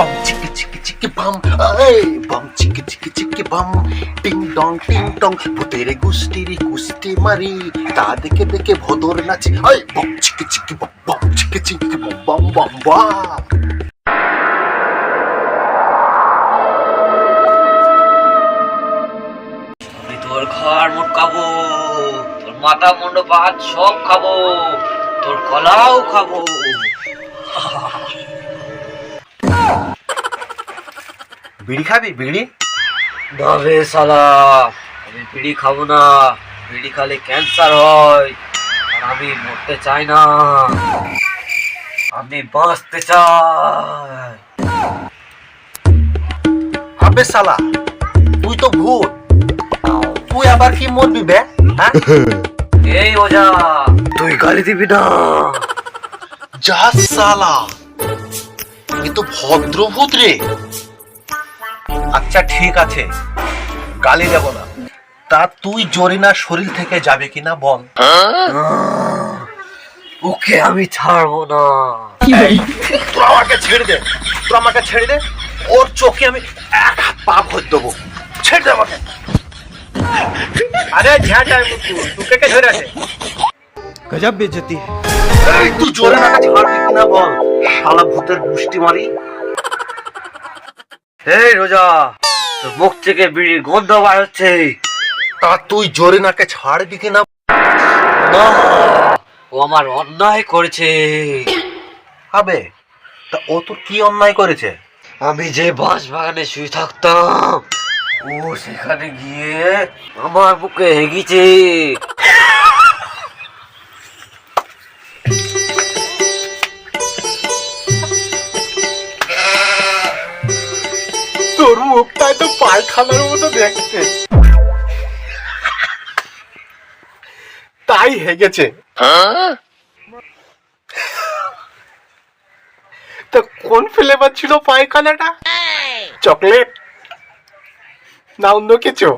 bum chicka chicka chicka bum এই bum chicka chicka chicka bum টিং টং টিং টং ভূতের গুষ্টিরি কুস্তি মারি তা দেখে দেখে ভদর নাচে এই bum chicka chicka bum bum chicka chicka bum bum bum bum তোর ঘর মোট খাব তোর মাথা মুন্ড ভাত সব খাব তোর কলাও খাব বিড়ি খাবি বিড়ি? না রে শালা আমি বিড়ি খাব না। বিড়ি খালে ক্যান্সার হয় আর আমি মরতে চাই না। আমি বাঁচতে চাই। আবে সালা তুই তো ভূত। তুই আবার কি মরবি বে হ্যাঁ? এই ওজা তুই গালি দিবি না। যা সালা কিন্তু তো ভদ্রভূত রে। আচ্ছা ঠিক আছে। গালি দেব না। তা তুই জরিনা শরীর থেকে যাবে কিনা বল। ওকে আমি ছাড়বো না। তুই আমাকে ছেড়ে দে। তুই আমাকে ছেড়ে দে। ওর চোখে আমি এক হাত পা ভর দেবো। ছেড়ে দে আমাকে। আরে ঝ্যা ঝ্যা মুতু কে ধরে আছে? গজব বেজতি। তুই জোরে না ছাড়বি কিনা বল। শালা ভূতের গুষ্টি মারি। এই রোজা মুখ থেকে বিড়ির গন্ধ বার হচ্ছে। তা তুই জরিনাকে ছাড়বি কিনা না। ও আমার অন্যায় করেছে। হবে তা ও তোর কি অন্যায় করেছে? আমি যে বাঁশ বাগানে শুয়ে থাকতাম, ও সেখানে গিয়ে আমার বুকে হেগিছে। পায়খানার মতো দেখতে। তাই হেগেছে। তা কোন ফ্লেভার ছিল পায়খানাটা? চকলেট? না অন্য কিছু?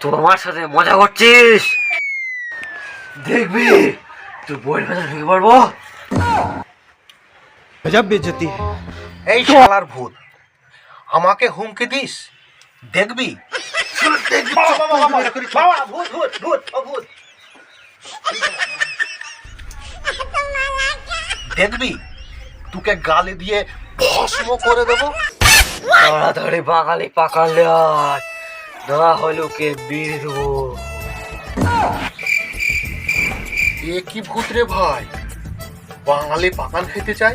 তোর আমার সাথে মজা করছিস? দেখবি তুই বই ভেজা ঢুকে পারব গজব বেজতি। এই শালার ভূত। আমাকে হুমকি দিস? দেখবি? দেখবি। তোকে গালি দিয়ে ভস্ম করে দেবো। তাড়াতাড়ি বাঙালি পাকালে না হলে ওকে মেরে এ কি ভূত রে ভাই? বাঙালি পাকান খেতে চাই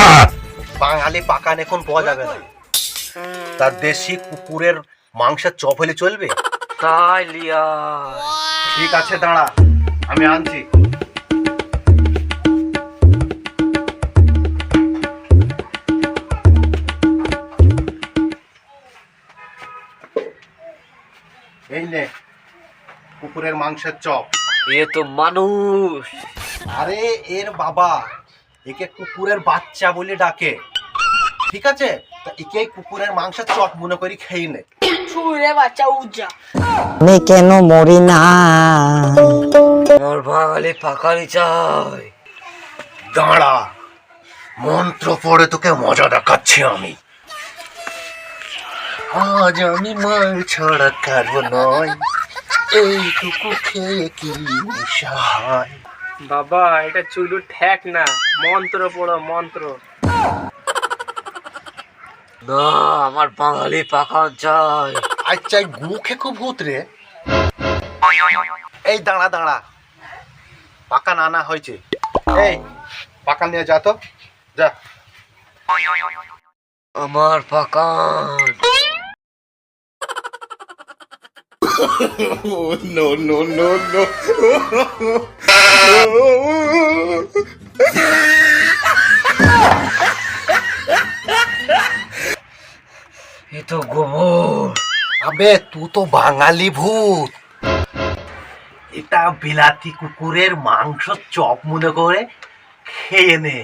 বাঙালি পাকান এখন পাওয়া যাবে না। তার দেশি কুকুরের মাংসের চপ হলে চলবে? তাই লিয়া। ঠিক আছে দাঁড়া আমি আনছি। এই নে কুকুরের মাংসের চপ। এ তো মানুষ। আরে এর বাবা একে কুকুরের বাচ্চা বলে ডাকে। ঠিক আছে? একে কুকুরের মাংসের চপ মনে করি খেয়ে নে। ছুঁড়ে বাচ্চা উজ্জা আমি কেন মরি না? আমার বাঙালি পাকালি চাই। দাঁড়া মন্ত্র পড়ে তোকে মজা দেখাচ্ছি আমি। আজ আমি মাল ছাড়া কারও নয় এইটুকু খেয়ে কি নেশা হয় বাবা এটা চুলু ঠেক না। মন্ত্র পড়ো মন্ত্র। না আমার বাঙালি পাকান চাই আচ্ছা গু খেকো ভূত রে এই দাঁড়া দাঁড়া পাকা নানা হয়েছে এই পাকা নিয়ে যা তো যা আমার পাকান এ তো গোবর আবে তু তো বাঙালি ভূত। এটা বিলাতি কুকুরের মাংস চপ মনে করে খেয়ে নে।